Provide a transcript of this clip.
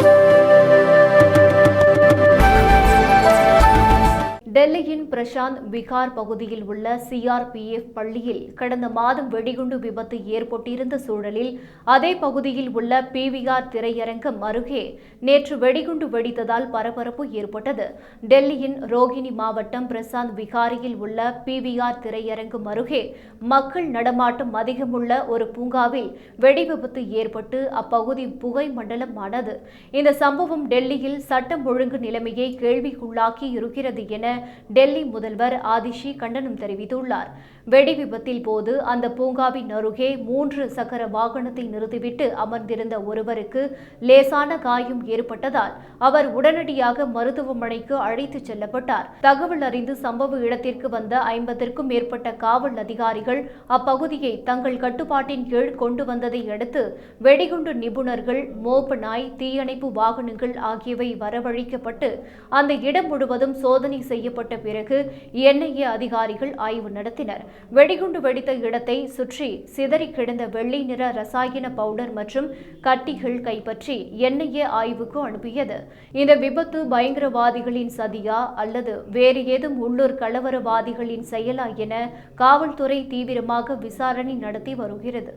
Thank you. டெல்லியின் பிரசாந்த் விகார் பகுதியில் உள்ள சிஆர்பிஎஃப் பள்ளியில் கடந்த மாதம் வெடிகுண்டு விபத்து ஏற்பட்டிருந்த சூழலில் அதே பகுதியில் உள்ள பிவிஆர் திரையரங்கம் அருகே நேற்று வெடிகுண்டு வெடித்ததால் பரபரப்பு ஏற்பட்டது. டெல்லியின் ரோகிணி மாவட்டம் பிரசாந்த் விகாரியில் உள்ள பிவிஆர் திரையரங்கம் அருகே மக்கள் நடமாட்டம் அதிகமுள்ள ஒரு பூங்காவில் வெடி விபத்து ஏற்பட்டு அப்பகுதி புகை மண்டலமானது இந்த சம்பவம் டெல்லியில் சட்டம் ஒழுங்கு நிலைமையை கேள்விக்குள்ளாக்கி இருக்கிறது என டெல்லி முதல்வர் ஆதிஷி கண்டனம் தெரிவித்துள்ளார். வெடி விபத்தில் போது அந்த பூங்காவின் அருகே மூன்று சக்கர வாகனத்தை நிறுத்திவிட்டு அமர்ந்திருந்த ஒருவருக்கு லேசான காயம் ஏற்பட்டதால் அவர் உடனடியாக மருத்துவமனைக்கு அழைத்துச் செல்லப்பட்டார். தகவல் அறிந்து சம்பவ இடத்திற்கு வந்த ஐம்பதற்கும் மேற்பட்ட காவல் அதிகாரிகள் அப்பகுதியை தங்கள் கட்டுப்பாட்டின் கீழ் கொண்டு வந்ததை அடுத்து வெடிகுண்டு நிபுணர்கள் மோப்ப நாய் தீயணைப்பு வாகனங்கள் ஆகியவை வரவழைக்கப்பட்டு அந்த இடம் முழுவதும் சோதனை செய்ய செய்யப்பட்ட பிறகு என்ஐஏ அதிகாரிகள் ஆய்வு நடத்தினர். வெடிகுண்டு வெடித்த இடத்தை சுற்றி சிதறி கிடந்த வெள்ளை நிற ரசாயன பவுடர் மற்றும் கட்டிகள் கைப்பற்றி என்ஐஏ ஆய்வுக்கு அனுப்பியது. இந்த விபத்து பயங்கரவாதிகளின் சதியா அல்லது வேறு ஏதும் உள்ளூர் கலவரவாதிகளின் செயலா என காவல்துறை தீவிரமாக விசாரணை நடத்தி வருகிறது.